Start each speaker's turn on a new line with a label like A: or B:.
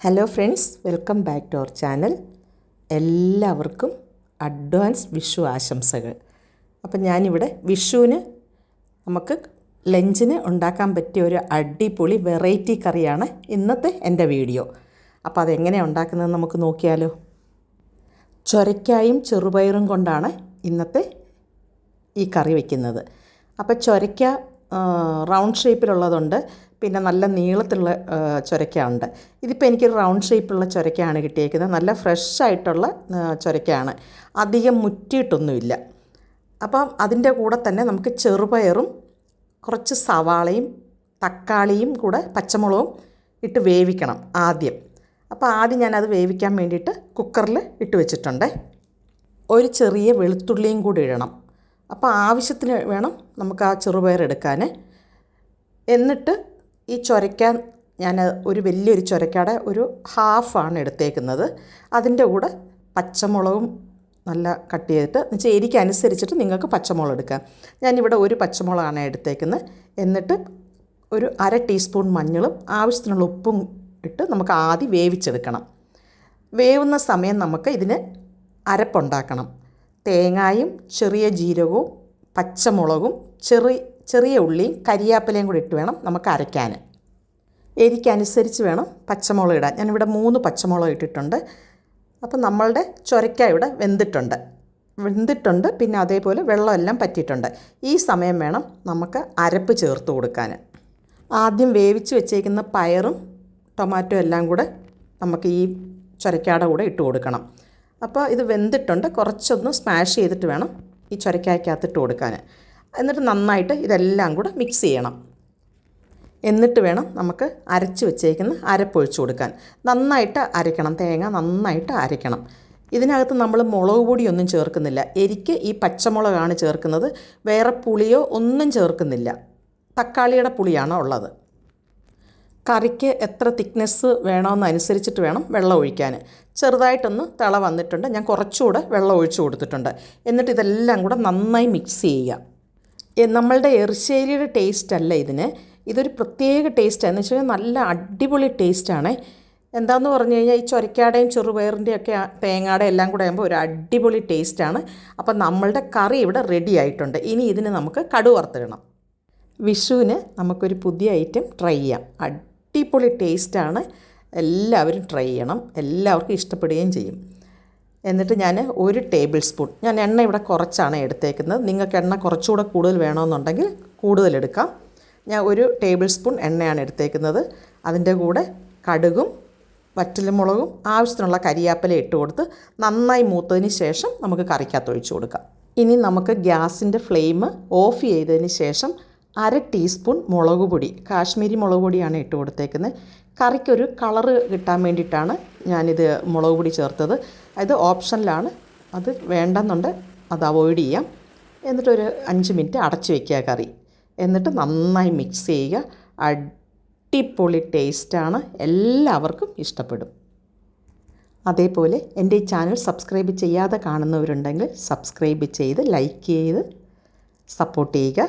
A: Hello friends welcome back to our channel എല്ലാവർക്കും advance Vishu ആശംസകൾ. അപ്പം ഞാനിവിടെ വിഷുവിന് നമുക്ക് ലഞ്ചിന് ഉണ്ടാക്കാൻ പറ്റിയ ഒരു അടിപൊളി വെറൈറ്റി കറിയാണ് ഇന്നത്തെ എന്റെ വീഡിയോ. അപ്പോൾ അതെങ്ങനെയാണ് ഉണ്ടാക്കുന്നതെന്ന് നമുക്ക് നോക്കിയാലോ. ചൊരക്കായും ചെറുപയറും കൊണ്ടാണ് ഇന്നത്തെ ഈ കറി വയ്ക്കുന്നത് അപ്പോൾ ചൊരയ്ക്ക റൗണ്ട് ഷേപ്പിലുള്ളതുണ്ട്. പിന്നെ നല്ല നീളത്തിലുള്ള ചൊരക്ക ഉണ്ട് ഇതിപ്പോൾ എനിക്ക് റൗണ്ട് ഷേപ്പുള്ള ചൊരക്കയാണ് കിട്ടിയേക്കുന്നത്. നല്ല ഫ്രഷ് ആയിട്ടുള്ള ചൊരക്കയാണ്. അധികം മുറ്റിയിട്ടൊന്നുമില്ല. അപ്പം അതിന്റെ കൂടെ തന്നെ നമുക്ക് ചെറുപയറും കുറച്ച് സവാളയും തക്കാളിയും കൂടെ പച്ചമുളകും ഇട്ട് വേവിക്കണം ആദ്യം. അപ്പോൾ ആദ്യം ഞാനത് വേവിക്കാൻ വേണ്ടിയിട്ട് കുക്കറിൽ ഇട്ട് വെച്ചിട്ടുണ്ട്. ഒരു ചെറിയ വെളുത്തുള്ളിയും കൂടി ഇടണം. അപ്പോൾ ആവശ്യത്തിന് വേണം നമുക്ക് ആ ചെറുപയർ എടുക്കാൻ എന്നിട്ട് ഈ ചൊരയ്ക്കാൻ ഞാൻ ഒരു വലിയൊരു ചൊരക്കയുടെ ഒരു ഹാഫാണ് എടുത്തേക്കുന്നത്. അതിന്റെ കൂടെ പച്ചമുളകും നല്ല കട്ട് ചെയ്തിട്ട് എന്നുവെച്ചാൽ എരിക്ക് അനുസരിച്ചിട്ട് നിങ്ങൾക്ക് പച്ചമുളക് എടുക്കാം. ഞാനിവിടെ ഒരു പച്ചമുളകാണ് എടുത്തേക്കുന്നത്. എന്നിട്ട് ഒരു അര ടീസ്പൂൺ മഞ്ഞളും ആവശ്യത്തിനുള്ള ഉപ്പും ഇട്ട് നമുക്ക് ആദ്യം വേവിച്ചെടുക്കണം. വേവുന്ന സമയം നമുക്ക് ഇതിന് അരപ്പുണ്ടാക്കണം തേങ്ങായും ചെറിയ ജീരകവും പച്ചമുളകും ചെറി ചെറിയ ഉള്ളിയും കരിയാപ്പിലയും കൂടി ഇട്ട് വേണം നമുക്ക് അരയ്ക്കാൻ. എരിക്കനുസരിച്ച് വേണം പച്ചമുളക് ഇടാൻ. ഞാനിവിടെ മൂന്ന് പച്ചമുളക് ഇട്ടിട്ടുണ്ട്. അപ്പം നമ്മളുടെ ചൊരക്ക ഇവിടെ വെന്തിട്ടുണ്ട്. വെന്തിട്ടുണ്ട് പിന്നെ അതേപോലെ വെള്ളമെല്ലാം പറ്റിയിട്ടുണ്ട്. ഈ സമയം വേണം നമുക്ക് അരപ്പ് ചേർത്ത് കൊടുക്കാൻ. ആദ്യം വേവിച്ച് വെച്ചേക്കുന്ന പയറും ടൊമാറ്റോ എല്ലാം കൂടെ നമുക്ക് ഈ ചൊരക്കയുടെ കൂടെ ഇട്ട് കൊടുക്കണം. അപ്പോൾ ഇത് വെന്തിട്ടുണ്ട്. കുറച്ചൊന്ന് സ്മാഷ് ചെയ്തിട്ട് വേണം ഈ ചൊരക്കായ്ക്കകത്തിട്ട് കൊടുക്കാൻ. എന്നിട്ട് നന്നായിട്ട് ഇതെല്ലാം കൂടെ മിക്സ് ചെയ്യണം. എന്നിട്ട് വേണം നമുക്ക് അരച്ച് വെച്ചേക്കുന്ന അരപ്പൊഴിച്ച് കൊടുക്കാൻ. നന്നായിട്ട് അരയ്ക്കണം. തേങ്ങ നന്നായിട്ട് അരയ്ക്കണം. ഇതിനകത്ത് നമ്മൾ മുളക് പൊടിയൊന്നും ചേർക്കുന്നില്ല. എരിക്ക് ഈ പച്ചമുളകാണ് ചേർക്കുന്നത്. വേറെ പുളിയോ ഒന്നും ചേർക്കുന്നില്ല. തക്കാളിയുടെ പുളിയാണോ ഉള്ളത്. കറിക്ക് എത്ര തിക്നെസ് വേണമെന്നനുസരിച്ചിട്ട് വേണം വെള്ളം ഒഴിക്കാൻ. ചെറുതായിട്ടൊന്ന് തിള വന്നിട്ടുണ്ട്. ഞാൻ കുറച്ചുകൂടെ വെള്ളം ഒഴിച്ചു കൊടുത്തിട്ടുണ്ട്. എന്നിട്ട് ഇതെല്ലാം കൂടെ നന്നായി മിക്സ് ചെയ്യുക. നമ്മളുടെ എറിശ്ശേരിയുടെ ടേസ്റ്റ് അല്ല ഇതിന്. ഇതൊരു പ്രത്യേക ടേസ്റ്റാണ് എന്ന് വെച്ചാൽ നല്ല അടിപൊളി ടേസ്റ്റാണ് എന്താന്ന് പറഞ്ഞു കഴിഞ്ഞാൽ ഈ ചൊരക്കാടയും ചെറുപയറിന്റെയും ഒക്കെ തേങ്ങയുടെ എല്ലാം കൂടെ ആകുമ്പോൾ ഒരു അടിപൊളി ടേസ്റ്റാണ് അപ്പം നമ്മളുടെ കറി ഇവിടെ റെഡി ആയിട്ടുണ്ട്. ഇനി ഇതിന് നമുക്ക് കടുവറുത്തിടണം. വിഷുവിന് നമുക്കൊരു പുതിയ ഐറ്റം ട്രൈ ചെയ്യാം. അടിപൊളി ടേസ്റ്റാണ്. എല്ലാവരും ട്രൈ ചെയ്യണം. എല്ലാവർക്കും ഇഷ്ടപ്പെടുകയും ചെയ്യും. എന്നിട്ട് ഞാൻ ഒരു ടേബിൾ സ്പൂൺ ഞാൻ എണ്ണ ഇവിടെ കുറച്ചാണ് എടുത്തേക്കുന്നത്. നിങ്ങൾക്ക് എണ്ണ കുറച്ചുകൂടെ കൂടുതൽ വേണമെന്നുണ്ടെങ്കിൽ കൂടുതൽ എടുക്കാം. ഞാൻ ഒരു ടേബിൾ സ്പൂൺ എണ്ണയാണ് എടുത്തേക്കുന്നത്. അതിന്റെ കൂടെ കടുകും വറ്റൽമുളകും ആവശ്യത്തിനുള്ള കരിയാപ്പില ഇട്ട് കൊടുത്ത് നന്നായി മൂത്തതിന് ശേഷം നമുക്ക് കറിക്കകത്ത് ഒഴിച്ചു കൊടുക്കാം. ഇനി നമുക്ക് ഗ്യാസിന്റെ ഫ്ലെയിം ഓഫ് ചെയ്തതിന് ശേഷം അര ടീസ്പൂൺ മുളക് പൊടി കാശ്മീരി മുളക് പൊടിയാണ് ഇട്ട് കൊടുത്തേക്കുന്നത്. കറിക്കൊരു കളറ് കിട്ടാൻ വേണ്ടിയിട്ടാണ് ഞാനിത് മുളക് പൊടി ചേർത്തത്. അത് ഓപ്ഷനിലാണ്. അത് വേണ്ടെന്നുണ്ട് അത് അവോയ്ഡ് ചെയ്യാം. എന്നിട്ടൊരു അഞ്ച് മിനിറ്റ് അടച്ച് വയ്ക്കുക കറി. എന്നിട്ട് നന്നായി മിക്സ് ചെയ്യുക. അടിപൊളി ടേസ്റ്റാണ്. എല്ലാവർക്കും ഇഷ്ടപ്പെടും. അതേപോലെ എന്റെ ഈ ചാനൽ സബ്സ്ക്രൈബ് ചെയ്യാതെ കാണുന്നവരുണ്ടെങ്കിൽ സബ്സ്ക്രൈബ് ചെയ്ത് ലൈക്ക് ചെയ്ത് സപ്പോർട്ട് ചെയ്യുക.